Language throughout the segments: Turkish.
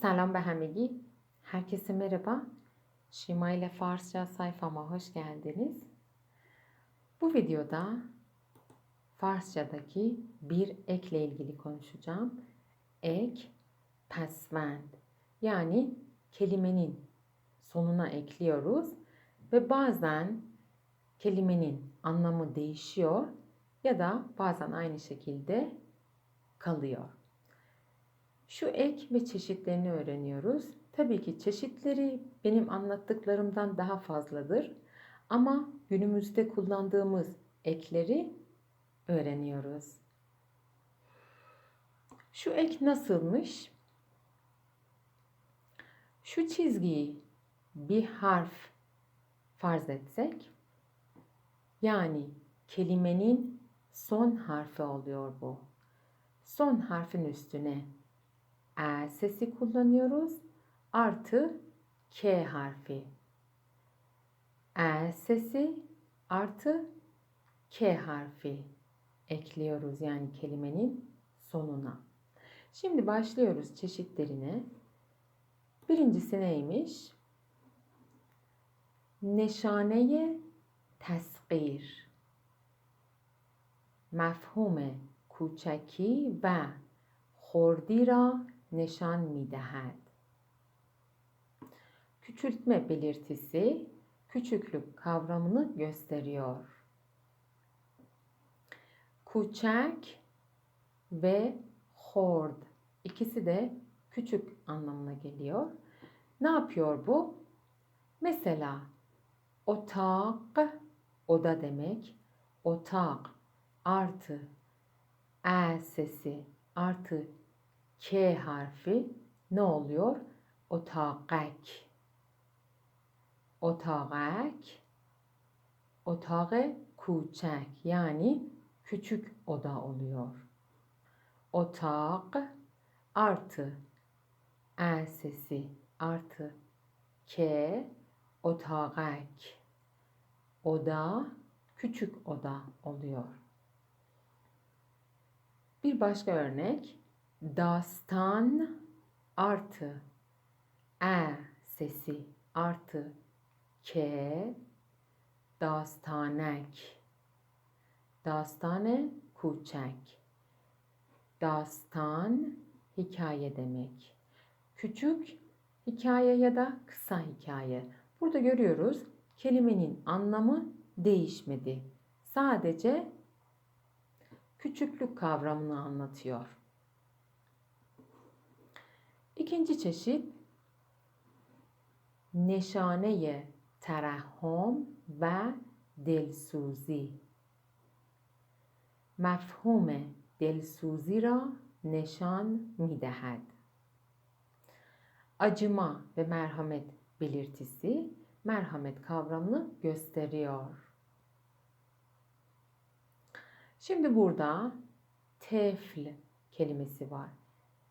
Selam be hamigi. Herkese merhaba. Şima ile Farsça sayfama hoş geldiniz. Bu videoda Farsçadaki bir ekle ilgili konuşacağım. Ek, pesvend. Yani kelimenin sonuna ekliyoruz ve bazen kelimenin anlamı değişiyor ya da bazen aynı şekilde kalıyor. Şu ek ve çeşitlerini öğreniyoruz. Tabii ki çeşitleri benim anlattıklarımdan daha fazladır. Ama günümüzde kullandığımız ekleri öğreniyoruz. Şu ek nasılmış? Şu çizgiyi bir harf farz etsek, yani kelimenin son harfi oluyor bu. Son harfin üstüne e sesi kullanıyoruz. Artı K harfi. E sesi artı K harfi ekliyoruz yani kelimenin sonuna. Şimdi başlıyoruz çeşitlerine. Birincisi neymiş? Neşaneye tesgir. مفهوم کوچکی و خردی را نشان می دهد. Küçültme belirtisi küçüklük kavramını gösteriyor. Kuçak ve hord ikisi de küçük anlamına geliyor. Ne yapıyor bu? Mesela otak oda demek. Otak artı e sesi artı K harfi ne oluyor? Otaqak. Otaqak. Otağı kuçak yani küçük oda oluyor. Otak artı e sesi artı K otaqak. Oda küçük oda oluyor. Bir başka örnek dastan artı e sesi artı k dastanek dastane kuçek dastan hikaye demek. Küçük hikaye ya da kısa hikaye. Burada görüyoruz kelimenin anlamı değişmedi. Sadece küçüklük kavramını anlatıyor. İkinci çeşit neşaneye terahhum ve دلسوزی مفهوم دلسوزی را نشان می Acıma ve merhamet belirtisi merhamet kavramını gösteriyor. Şimdi burada tefl kelimesi var.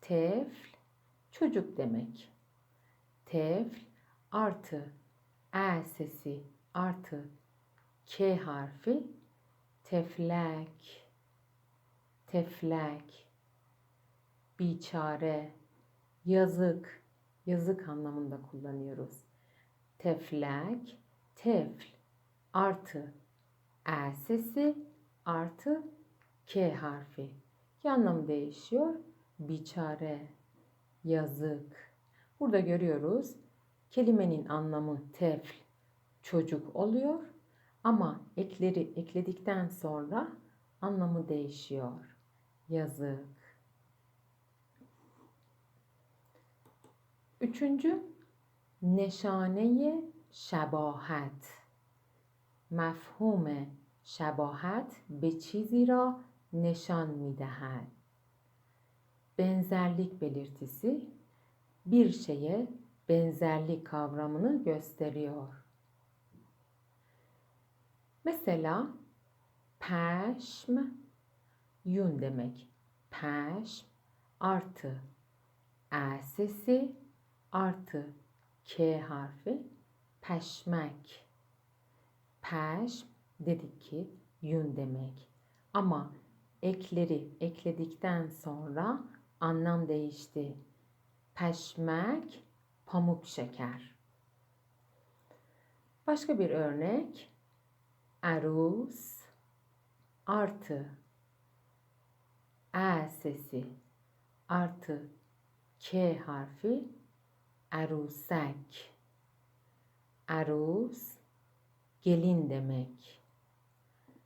Tefl çocuk demek. Tefl artı e sesi artı k harfi teflek teflek biçare yazık yazık anlamında kullanıyoruz. Teflek tefl artı e sesi artı K harfi. Anlam değişiyor. Biçare, yazık. Burada görüyoruz kelimenin anlamı tefl, çocuk oluyor. Ama ekleri ekledikten sonra anlamı değişiyor. Yazık. Üçüncü, neşaneye şebahat. Mefhume شباهت به چیزی را نشان می دهد. Benzerlik belirtisi bir şeye benzerlik kavramını gösteriyor. Mesela peşm yun demek. Peşm artı e sesi artı k harfi peşmek. Peşm dedik ki yün demek. Ama ekleri ekledikten sonra anlam değişti. peşmek, pamuk şeker. Başka bir örnek. Aruz artı e sesi artı k harfi arusek. Arus gelin demek.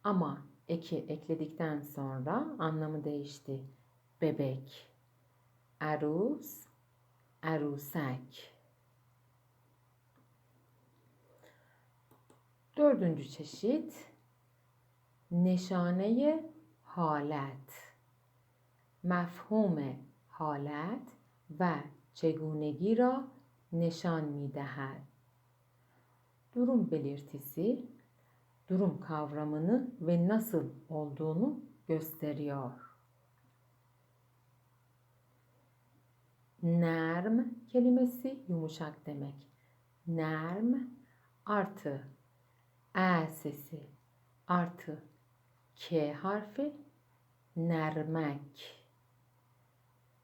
Ama eki ekledikten sonra anlamı değişti. Bebek. عروس عروسک. دردونجو چشید. نشانه حالت. مفهوم حالت و چگونگی را نشان می دهد. دروم بلیرتیسی. دروم کاورامنو و نسل اولدونو گستریار Nerm kelimesi yumuşak demek. Nerm artı. E sesi artı. K harfi nermek.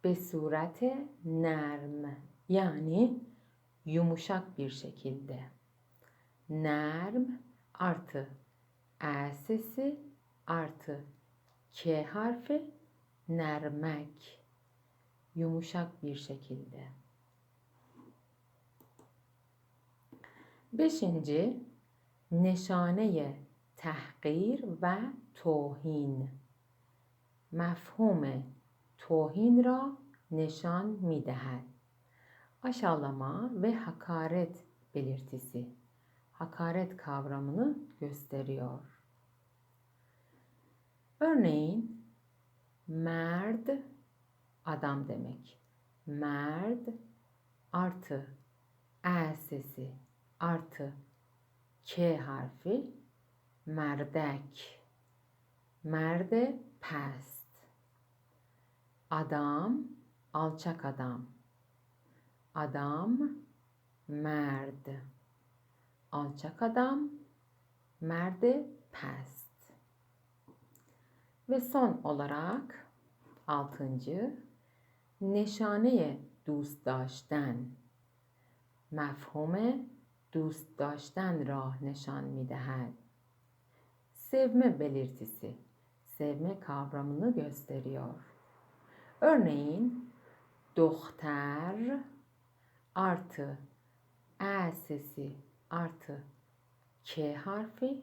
Be surete nerm. Yani yumuşak bir şekilde. Nerm artı. E sesi artı. K harfi nermek yumuşak bir şekilde. Beşinci neşaneye tahqir ve tohin. Mefhume توهین را نشان می دهد. Aşağılama ve hakaret belirtisi. Hakaret kavramını gösteriyor. Örneğin merd adam demek. Merd artı e sesi artı k harfi merdek. Merde pes. Adam, alçak adam. Adam, merd. Alçak adam, merde pest. Ve son olarak altıncı نشانه دوست داشتن. مفهوم دوست داشتن راه نشان می دهد سیومه بلیرتیسی. سیومه کابرامونو گستریار ارنین دختر آرت. اسیسی آرت. که حرفی؟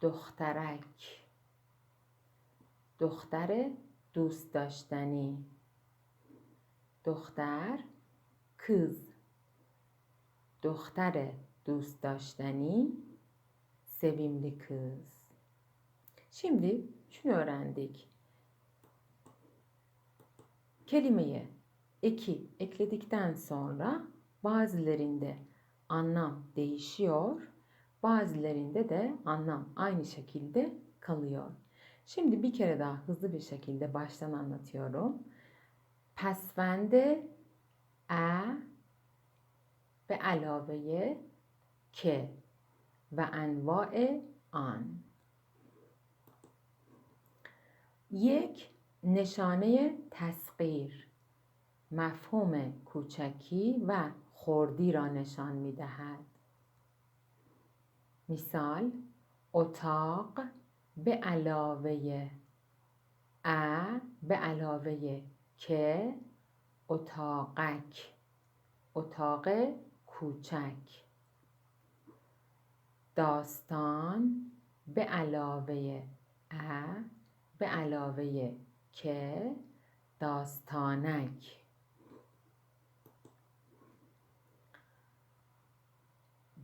دخترک. دختر دوست داشتنی. دختر kız دختر دوست داشتنی sevimli kız. Şimdi şunu öğrendik kelimeye eki ekledikten sonra bazılarında anlam değişiyor, bazılarında de anlam aynı şekilde kalıyor. Şimdi bir kere daha hızlı bir şekilde baştan anlatıyorum. Pesvende e ve alaveye ke ve envae an. Yek نشانه تسقیر مفهوم کوچکی و خوردی را نشان می دهد. مثال اتاق به علاوه ا به علاوه که اتاقک اتاق کوچک. داستان به علاوه ا به علاوه که داستانک.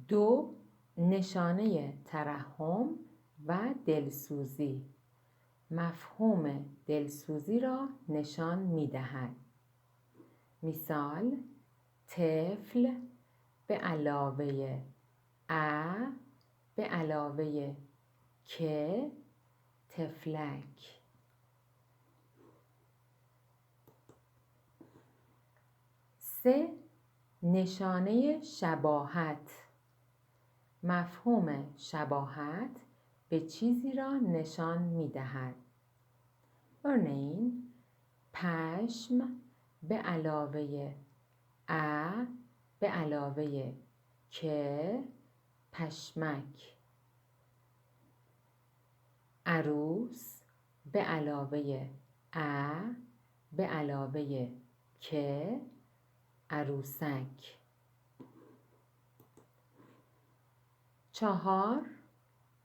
دو نشانه ترحم و دلسوزی. مفهوم دلسوزی را نشان می دهد مثال طفل به علاوه ا به علاوه که تفلک سه نشانه شباهت. مفهوم شباهت به چیزی را نشان می دهد örneğin پشم به علاوه ا به علاوه که پشمک. عروس به علاوه ا به علاوه که عروسک. چهار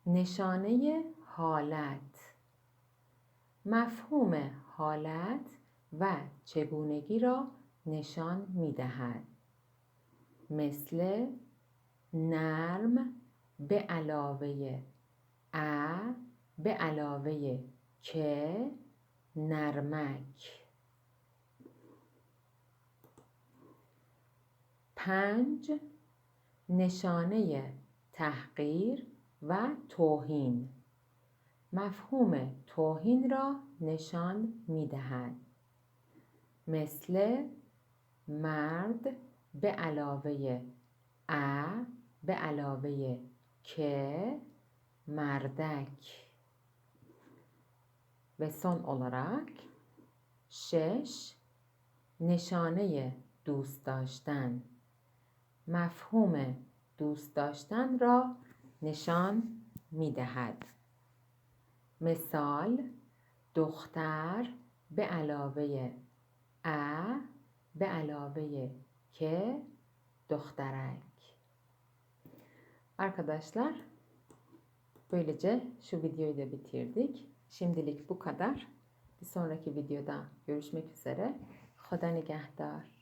نشانه حالت. مفهوم حالت و چگونگی را نشان می دهد مثل نرم به علاوه ا به علاوه که نرمک. پنج نشانه تحقیر و توهین. مفهوم توهین را نشان می دهد مثل مرد به علاوه ا به علاوه که merdek ve son olarak şeş نشانه دوست داشتن. مفهوم دوست داشتن را نشان می دهد مثال دختر به علاوه ا به علاوه که دخترک Arkadaşlar böylece şu videoyu da bitirdik. Şimdilik bu kadar. Bir sonraki videoda görüşmek üzere. Hoda nigahdar.